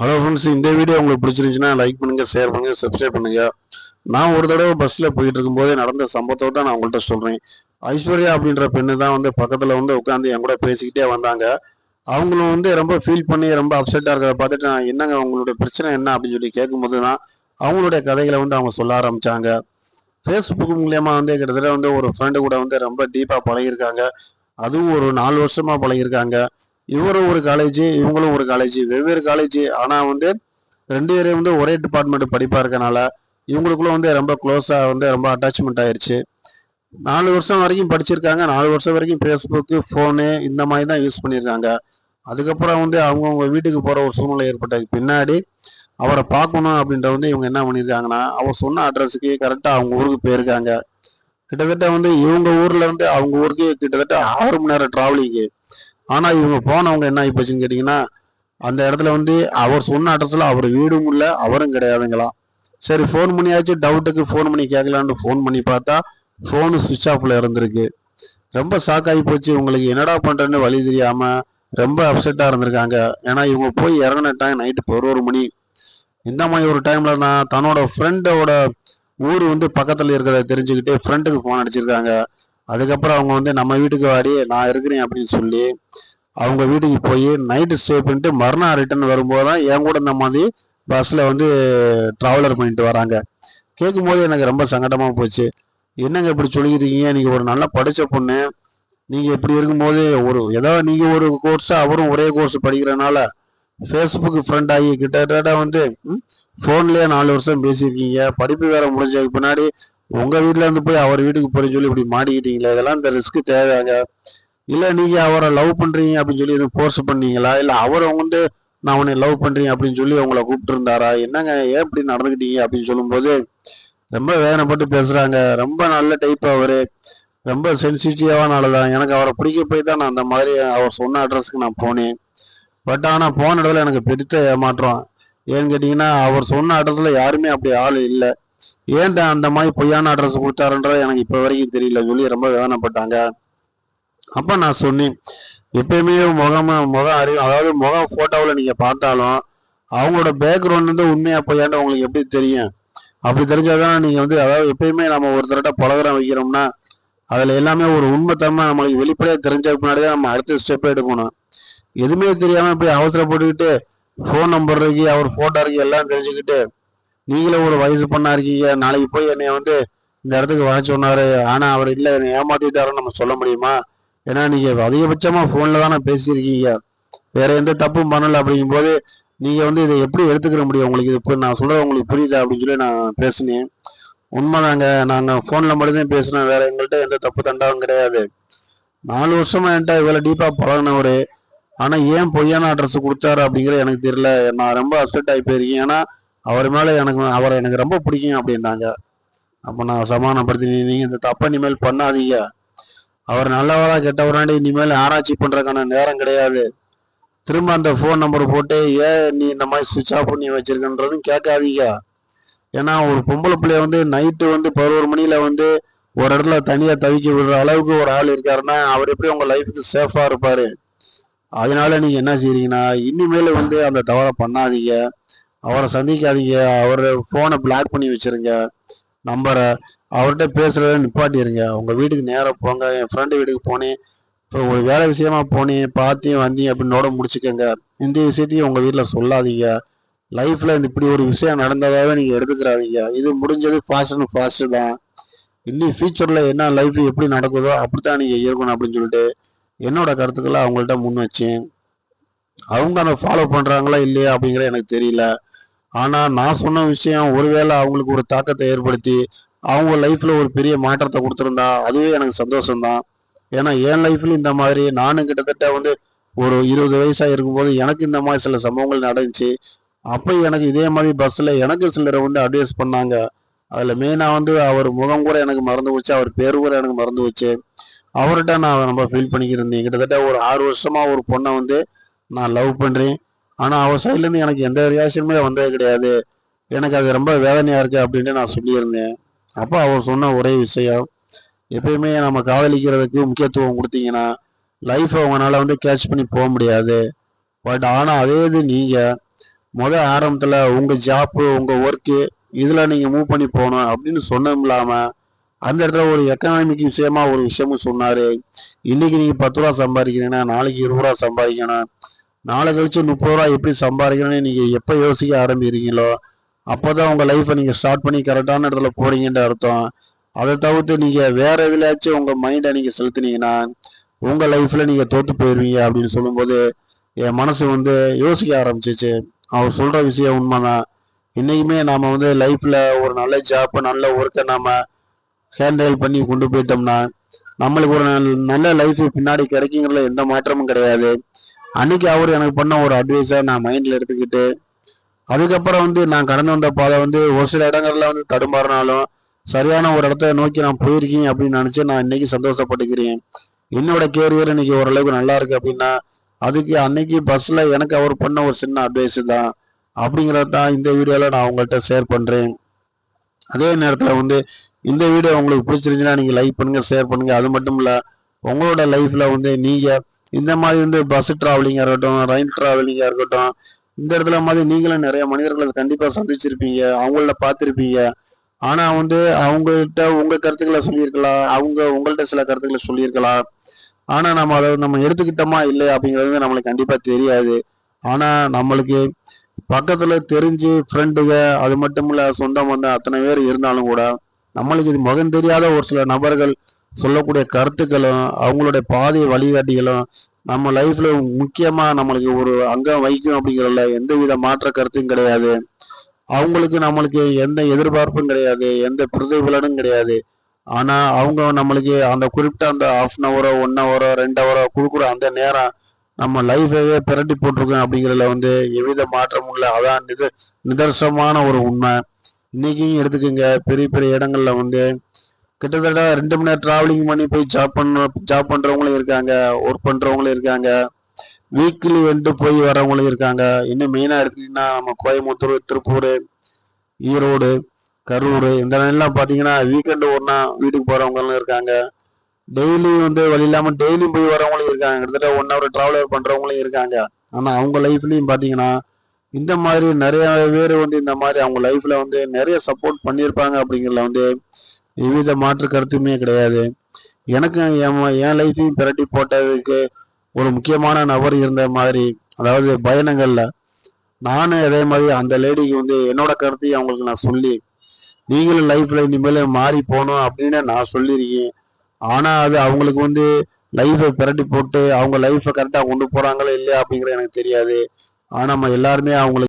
Hello friends இந்த video உங்களுக்கு பிடிச்சிருந்துச்சுன்னா லைக் பண்ணுங்க ஷேர் பண்ணுங்க சப்ஸ்கிரைப் பண்ணுங்க. நான் ஒரு தடவை பஸ்ஸில் போயிட்டு இருக்கும்போதே நடந்த சம்பவத்தை தான் நான் உங்கள்கிட்ட சொல்கிறேன் ஐஸ்வர்யா அப்படின்ற பெண்ணு தான் வந்து பக்கத்தில் வந்து உட்காந்து என் கூட பேசிக்கிட்டே வந்தாங்க. அவங்களும் வந்து ரொம்ப ஃபீல் பண்ணி ரொம்ப அப்செட்டாக இருக்கிறத பார்த்துட்டு நான் என்னங்க அவங்களோட பிரச்சனை என்ன அப்படின்னு சொல்லி கேட்கும்போது தான் அவங்களுடைய கதைகளை வந்து அவங்க சொல்ல ஆரம்பித்தாங்க ஃபேஸ்புக் மூலியமாக வந்து கிட்டத்தட்ட வந்து ஒரு ஃப்ரெண்டு கூட வந்து ரொம்ப டீப்பாக பழகியிருக்காங்க. அதுவும் ஒரு நாலு வருஷமாக பழகியிருக்காங்க. இவரும் ஒரு காலேஜ் இவங்களும் ஒரு காலேஜ் வெவ்வேறு காலேஜ் ஆனால் வந்து ரெண்டு பேரும் வந்து ஒரே டிபார்ட்மெண்ட் படிப்பாக இருக்கனால இவங்களுக்குள்ள வந்து ரொம்ப க்ளோஸாக வந்து ரொம்ப அட்டாச்மெண்ட் ஆயிடுச்சு நாலு வருஷம் வரைக்கும் படிச்சிருக்காங்க. நாலு வருஷம் வரைக்கும் ஃபேஸ்புக்கு ஃபோனு இந்த மாதிரி தான் யூஸ் பண்ணியிருக்காங்க. அதுக்கப்புறம் வந்து அவங்கவுங்க வீட்டுக்கு போகிற ஒரு சூழ்நிலை ஏற்பட்ட பின்னாடி அவரை பார்க்கணும் அப்படின்ற வந்து இவங்க என்ன பண்ணியிருக்காங்கன்னா அவர் சொன்ன அட்ரஸுக்கு கரெக்டாக அவங்க ஊருக்கு போயிருக்காங்க. கிட்டத்தட்ட வந்து இவங்க ஊரில் வந்து அவங்க ஊருக்கு கிட்டத்தட்ட ஆறு மணி நேரம் ட்ராவலிங்கு ஆனால் இவங்க போனவங்க என்ன ஆகி போச்சுன்னு கேட்டிங்கன்னா அந்த இடத்துல வந்து அவர் சொன்ன அட்ரஸில் அவர் வீடும் இல்லை அவரும் கிடையாதுங்களாம் சரி ஃபோன் பண்ணியாச்சு டவுட்டுக்கு ஃபோன் பண்ணி கேட்கலான்னு ஃபோன் பண்ணி பார்த்தா ஃபோனு சுவிட்ச் ஆஃப்ல இருந்திருக்கு. ரொம்ப ஷாக் ஆகி போச்சு. உங்களுக்கு என்னடா பண்ணுறேன்னு வழி தெரியாமல் ரொம்ப அப்செட்டாக இருந்திருக்காங்க. ஏன்னா இவங்க போய் இறங்கின டைம் நைட்டு பதினோரு மணி. இந்த மாதிரி ஒரு டைமில் நான் தன்னோட ஃப்ரெண்டோட ஊர் வந்து பக்கத்தில் இருக்கிறத தெரிஞ்சுக்கிட்டு ஃப்ரெண்டுக்கு ஃபோன் அடிச்சிருக்காங்க. அதுக்கப்புறம் அவங்க வந்து நம்ம வீட்டுக்கு வாடி நான் இருக்கிறேன் அப்படின்னு சொல்லி அவங்க வீட்டுக்கு போய் நைட்டு ஸ்டே பண்ணிட்டு மறுநாள் ரிட்டர்ன் வரும்போது தான் என் கூட இந்த மாதிரி பஸ்ஸில் வந்து ட்ராவலர் பண்ணிட்டு வராங்க. கேட்கும்போது எனக்கு ரொம்ப சங்கடமாக போச்சு. என்னங்க இப்படி சொல்லிக்கிறீங்க நீங்கள் ஒரு நல்லா படித்த பொண்ணு. நீங்கள் இப்படி இருக்கும்போது ஒரு ஏதோ நீங்கள் ஒரு கோர்ஸ் அவரும் ஒரே கோர்ஸ் படிக்கிறனால ஃபேஸ்புக் ஃப்ரெண்ட் ஆகி கிட்டத்தட்ட வந்து ஃபோன்லேயே நாலு வருஷம் பேசியிருக்கீங்க. படிப்பு வேற முடிஞ்சதுக்கு பின்னாடி உங்கள் வீட்டில் இருந்து போய் அவர் வீட்டுக்கு போறேன்னு சொல்லி இப்படி மாட்டிக்கிட்டீங்களே? இதெல்லாம் இந்த ரிஸ்க்கு தேவையாங்க இல்லை நீங்கள் அவரை லவ் பண்ணுறீங்க அப்படின்னு சொல்லி எதுவும் ஃபோர்ஸ் பண்ணீங்களா? இல்லை அவர் வந்து நான் உன்னை லவ் பண்ணுறேன் அப்படின்னு சொல்லி உங்களை கூப்பிட்டுருந்தாரா? என்னங்க ஏன் இப்படி நடந்துக்கிட்டீங்க அப்படின்னு சொல்லும்போது ரொம்ப வேதனைப்பட்டு பேசுகிறாங்க ரொம்ப நல்ல டைப் அவர். ரொம்ப சென்சிட்டிவான ஆள் தான். எனக்கு அவரை பிடிக்க போய் தான் நான் அந்த மாதிரி அவர் சொன்ன அட்ரஸ்க்கு நான் போனேன். பட் ஆனால் போன இடத்துல எனக்கு பெருத்த ஏமாற்றம். ஏன்னு கேட்டிங்கன்னா அவர் சொன்ன அட்ரஸில் யாருமே அப்படி ஆள் இல்லை. ஏன்டா அந்த மாதிரி பொய்யான அட்ரஸ் கொடுத்தாருன்றது எனக்கு இப்போ வரைக்கும் தெரியல. சொல்லி ரொம்ப வேதனைப்பட்டாங்க. அப்போ நான் சொன்னேன் எப்பயுமே முகம் முகம் அறிவு அதாவது முகம் ஃபோட்டோவில் நீங்கள் பார்த்தாலும் அவங்களோட பேக்ரவுண்ட் வந்து உண்மையாக பொய்யாண்டு உங்களுக்கு எப்படி தெரியும்? அப்படி தெரிஞ்சாதான் நீங்கள் வந்து அதாவது எப்பயுமே நம்ம ஒருத்தர்கிட்ட பழகுறம் வைக்கிறோம்னா அதில் எல்லாமே ஒரு உண்மைத்தன்மை நம்மளுக்கு வெளிப்படையாக தெரிஞ்சதுக்கு முன்னாடி தான் நம்ம அடுத்த ஸ்டெப் எடுக்கணும். எதுவுமே தெரியாமல் இப்படி அவசரப்பட்டுக்கிட்டு ஃபோன் நம்பர் இருக்கு அவர் ஃபோட்டோ இருக்கு எல்லாம் தெரிஞ்சுக்கிட்டு நீங்களே ஒரு வயசு பொண்ணா இருக்கீங்க. நாளைக்கு போய் என்னை வந்து இந்த இடத்துக்கு வர சொன்னாரு. ஆனால் அவர் இல்லை. என்னை ஏமாத்திட்டாருன்னு நம்ம சொல்ல முடியுமா? ஏன்னா நீங்கள் அதிகபட்சமாக ஃபோனில் தானே பேசியிருக்கீங்க. வேற எந்த தப்பும் பண்ணலை அப்படிங்கும்போது நீங்கள் வந்து இதை எப்படி எடுத்துக்கிற முடியும்? உங்களுக்கு இது இப்போ நான் சொல்கிறது உங்களுக்கு புரியுதா? அப்படின்னு சொல்லி நான் பேசினேன். உண்மைதாங்க. நாங்கள் ஃபோனில் மட்டும்தான் பேசினோம். வேற எங்கள்கிட்ட எந்த தப்பு தண்டாவும் கிடையாது. நாலு வருஷமா என்கிட்ட இவ்வளோ டீப்பாக பழகினவர். ஆனால் ஏன் பொய்யான அட்ரஸ் கொடுத்தாரு அப்படிங்கிறது எனக்கு தெரியல. நான் ரொம்ப அப்செட் ஆகி போயிருக்கேன். ஏன்னா அவர் மேலே எனக்கு அவரை எனக்கு ரொம்ப பிடிக்கும் அப்படின்னாங்க. அப்போ நான் சமாதானப்படுத்தி நீங்கள் இந்த தப்பை இனிமேல் பண்ணாதீங்க. அவர் நல்லவரா கெட்டவராண்டி இனிமேல் ஆராய்ச்சி பண்ணுறதுக்கான நேரம் கிடையாது. திரும்ப அந்த ஃபோன் நம்பர் போட்டு ஏன் நீ இந்த மாதிரி சுவிட்ச் ஆஃப் பண்ணி வச்சிருக்கன்றதும் கேட்காதீங்க. ஏன்னா ஒரு பொம்பளை பிள்ளைய வந்து நைட்டு வந்து பதினோரு மணியில் வந்து ஒரு இடத்துல தனியாக தவிக்க விடுற அளவுக்கு ஒரு ஆள் இருக்காருன்னா அவர் எப்படி உங்கள் லைஃபுக்கு சேஃபாக இருப்பார்? அதனால நீங்கள் என்ன செய்றீங்கன்னா இனிமேல் வந்து அந்த தவறை பண்ணாதீங்க. அவரை சந்திக்காதீங்க. அவரோட ஃபோனை பிளாக் பண்ணி வச்சிருங்க. நம்பரை அவர்கிட்ட பேசுகிறத நிப்பாட்டிருங்க. உங்கள் வீட்டுக்கு நேராக போங்க. என் ஃப்ரெண்டு வீட்டுக்கு போனேன். இப்போ ஒரு வேலை விஷயமா போனேன். பார்த்தேன் வந்தேன் அப்படின்னோட முடிச்சுக்கோங்க. இந்த விஷயத்தையும் உங்கள் வீட்டில் சொல்லாதீங்க. லைஃப்பில் இந்த இப்படி ஒரு விஷயம் நடந்ததாகவே நீங்கள் எடுத்துக்கிறாதீங்க. இது முடிஞ்சது ஃபாஸ்ட் ஃபாஸ்ட்டு தான். இன்னும் ஃபியூச்சரில் என்ன லைஃப் எப்படி நடக்குதோ அப்படித்தான் நீங்கள் இருக்கணும் அப்படின்னு சொல்லிட்டு என்னோட கருத்துக்களை அவங்கள்ட்ட முன் வச்சேன். அவங்க அதை ஃபாலோ பண்ணுறாங்களா இல்லையா அப்படிங்கிற எனக்கு தெரியல. ஆனால் நான் சொன்ன விஷயம் ஒருவேளை அவங்களுக்கு ஒரு தாக்கத்தை ஏற்படுத்தி அவங்க லைஃப்பில் ஒரு பெரிய மாற்றத்தை கொடுத்துருந்தா அதுவே எனக்கு சந்தோஷம்தான். ஏன்னா என் லைஃப்லையும் இந்த மாதிரி நானும் கிட்டத்தட்ட வந்து ஒரு இருபது வயசாக இருக்கும்போது எனக்கு இந்த மாதிரி சில சம்பவங்கள் நடந்துச்சு. அப்போ எனக்கு இதே மாதிரி பஸ்ஸில் எனக்கு சிலரை வந்து அட்வைஸ் பண்ணாங்க. அதில் மெயினாக வந்து அவர் முகம் கூட எனக்கு மறந்து போச்சு அவர் பேர் கூட எனக்கு மறந்து போச்சு. அவர்கிட்ட நான் ரொம்ப ஃபீல் பண்ணிக்கிட்டு இருந்தேன். கிட்டத்தட்ட ஒரு ஆறு வருஷமாக ஒரு பொண்ணை வந்து நான் லவ் பண்ணுறேன் ஆனால் அவர் சைட்லேருந்து எனக்கு எந்த ரியாக்ஷனுமே வந்தது கிடையாது. எனக்கு அது ரொம்ப வேதனையாக இருக்குது அப்படின்ட்டு நான் சொல்லியிருந்தேன். அப்போ அவர் சொன்ன ஒரே விஷயம் எப்பயுமே நம்ம காதலிக்கிறதுக்கு முக்கியத்துவம் கொடுத்தீங்கன்னா லைஃப்பை உங்களால் வந்து கேட்ச் பண்ணி போக முடியாது. பட் ஆனால் அதே இது நீங்கள் முதல் ஆரம்பத்தில் உங்கள் ஜாப்பு உங்கள் ஒர்க்கு இதில் நீங்கள் மூவ் பண்ணி போகணும் அப்படின்னு சொன்னதும் இல்லாமல் அந்த இடத்துல ஒரு எக்கனாமிக் விஷயமா ஒரு விஷயமும் சொன்னார். இன்னைக்கு நீங்கள் பத்து ரூபா சம்பாதிக்கிறீங்கன்னா நாளைக்கு இருபது ரூபா சம்பாதிக்கணும். நாளை கழிச்சு முப்பது ரூபா எப்படி சம்பாதிக்கணும்னு நீங்கள் எப்போ யோசிக்க ஆரம்பிக்கிறீங்களோ அப்போ தான் உங்கள் லைஃப்பை நீங்கள் ஸ்டார்ட் பண்ணி கரெக்டான இடத்துல போறீங்கன்ற அர்த்தம். அதை தவிர்த்து நீங்கள் வேற எதுலையாச்சும் உங்கள் மைண்டை நீங்கள் செலுத்தினீங்கன்னா உங்கள் லைஃப்பில் நீங்கள் தோற்று போயிடுவீங்க அப்படின்னு சொல்லும்போது என் மனசு வந்து யோசிக்க ஆரம்பிச்சிச்சு. அவர் சொல்கிற விஷயம் உண்மைதான். இன்றைக்குமே நாம் வந்து லைஃப்பில் ஒரு நல்ல ஜாப்பை நல்ல ஒர்க்கை நாம் ஹேண்டில் பண்ணி கொண்டு போயிட்டோம்னா நம்மளுக்கு ஒரு நல்ல- நல்ல லைஃப் பின்னாடி கிடைக்குங்கிறதுல எந்த மாற்றமும் கிடையாது. அன்னைக்கு அவர் எனக்கு பண்ண ஒரு அட்வைஸை நான் மைண்டில் எடுத்துக்கிட்டு அதுக்கப்புறம் வந்து நான் கடந்து வந்த பாதை வந்து ஒரு சில இடங்கள்ல வந்து தடுமாறினாலும் சரியான ஒரு இடத்த நோக்கி நான் போயிருக்கேன் அப்படின்னு நினச்சி நான் இன்னைக்கு சந்தோஷப்பட்டுக்கிறேன். என்னோட கேரியர் இன்னைக்கு ஓரளவுக்கு நல்லா இருக்கு அப்படின்னா அதுக்கு அன்னைக்கு பஸ்ஸில் எனக்கு அவர் பண்ண ஒரு சின்ன அட்வைஸ் தான். அப்படிங்கிறத தான் இந்த வீடியோவில் நான் உங்கள்கிட்ட ஷேர் பண்ணுறேன் அதே நேரத்தில் வந்து இந்த வீடியோ உங்களுக்கு பிடிச்சிருந்துச்சுன்னா நீங்கள் லைக் பண்ணுங்கள் ஷேர் பண்ணுங்கள் அது மட்டும் இல்லை உங்களோட லைஃப்பில் வந்து நீங்கள் இந்த மாதிரி வந்து பஸ் டிராவலிங்காக இருக்கட்டும் ரயில் டிராவலிங்காக இருக்கட்டும் இந்த இடத்துல மாதிரி நீங்களும் நிறைய மனிதர்களை கண்டிப்பாக சந்திச்சிருப்பீங்க அவங்கள பார்த்துருப்பீங்க. ஆனால் வந்து அவங்கள்ட்ட உங்கள் கருத்துக்களை சொல்லியிருக்கலாம் அவங்க உங்கள்கிட்ட சில கருத்துக்களை சொல்லியிருக்கலாம். ஆனால் நம்ம அதை நம்ம எடுத்துக்கிட்டோமா இல்லை அப்படிங்கிறது வந்து நம்மளுக்கு கண்டிப்பாக தெரியாது. ஆனால் நம்மளுக்கு பக்கத்தில் தெரிஞ்சு ஃப்ரெண்டுங்க அது மட்டும் இல்லை சொந்தம் வந்த அத்தனை பேர் இருந்தாலும் கூட நம்மளுக்கு இது முகம் தெரியாத ஒரு சில நபர்கள் சொல்லக்கூடிய கருத்துக்களும் அவங்களுடைய பாதை வழிகாட்டிகளும் நம்ம லைஃப்ல முக்கியமாக நம்மளுக்கு ஒரு அங்கம் வகிக்கும் அப்படிங்கிறதுல எந்த வித மாற்ற கருத்தும் கிடையாது. அவங்களுக்கு நம்மளுக்கு எந்த எதிர்பார்ப்பும் கிடையாது எந்த பிரதிபலனும் கிடையாது. ஆனால் அவங்க நம்மளுக்கு அந்த குறிப்பிட்ட அந்த ஹாஃப் அன் ஹவரோ ஒன் ஹவரோ ரெண்டு ஹவரோ கொடுக்குற அந்த நேரம் நம்ம லைஃபையே பிரட்டி போட்டிருக்கோம் அப்படிங்கிறதுல வந்து எவ்வித மாற்றமும் இல்லை. அதான் நித நிதர்சனமான ஒரு உண்மை. இன்னைக்கும் எடுத்துக்கோங்க பெரிய பெரிய இடங்கள்ல வந்து கிட்டத்தட்ட ரெண்டு மணி நேரம் டிராவலிங் பண்ணி போய் ஜாப் பண்ண ஜாப் பண்ணுறவங்களும் இருக்காங்க ஒர்க் பண்ணுறவங்களும் இருக்காங்க. வீக்லி வந்து போய் வரவங்களும் இருக்காங்க. இன்னும் மெயினாக எடுத்துக்கிட்டிங்கன்னா நம்ம கோயம்புத்தூர் திருப்பூர் ஈரோடு கரூர் இந்த எல்லாம் பார்த்தீங்கன்னா வீக்கெண்டு ஒன்றா வீட்டுக்கு போகிறவங்களும் இருக்காங்க. டெய்லி வந்து வழி இல்லாமல் டெய்லியும் போய் வரவங்களும் இருக்காங்க. கிட்டத்தட்ட ஒன் ஹவர் ட்ராவலர் பண்ணுறவங்களும் இருக்காங்க. ஆனால் அவங்க லைஃப்லையும் பார்த்தீங்கன்னா இந்த மாதிரி நிறைய பேர் வந்து இந்த மாதிரி அவங்க லைஃப்பில் வந்து நிறைய சப்போர்ட் பண்ணியிருப்பாங்க அப்படிங்கிறத வந்து எவ்வித மாற்று கருத்துமே கிடையாது. எனக்கு என் என் லைஃப்பையும் பிரட்டி போட்டதுக்கு ஒரு முக்கியமான நபர் இருந்த மாதிரி அதாவது பயணங்களில் நானும் அதே மாதிரி அந்த லேடிக்கு வந்து என்னோட கருத்தையும் அவங்களுக்கு நான் சொல்லி நீங்களும் லைஃப்பில் இனிமேல் மாறி போகணும் அப்படின்னு நான் சொல்லியிருக்கேன். ஆனால் அது அவங்களுக்கு வந்து லைஃப்பை பிரட்டி போட்டு அவங்க லைஃப்பை கரெக்டாக கொண்டு போகிறாங்களா இல்லையா அப்படிங்கிறது எனக்கு தெரியாது. ஆனால் நம்ம எல்லாருமே அவங்களுக்கு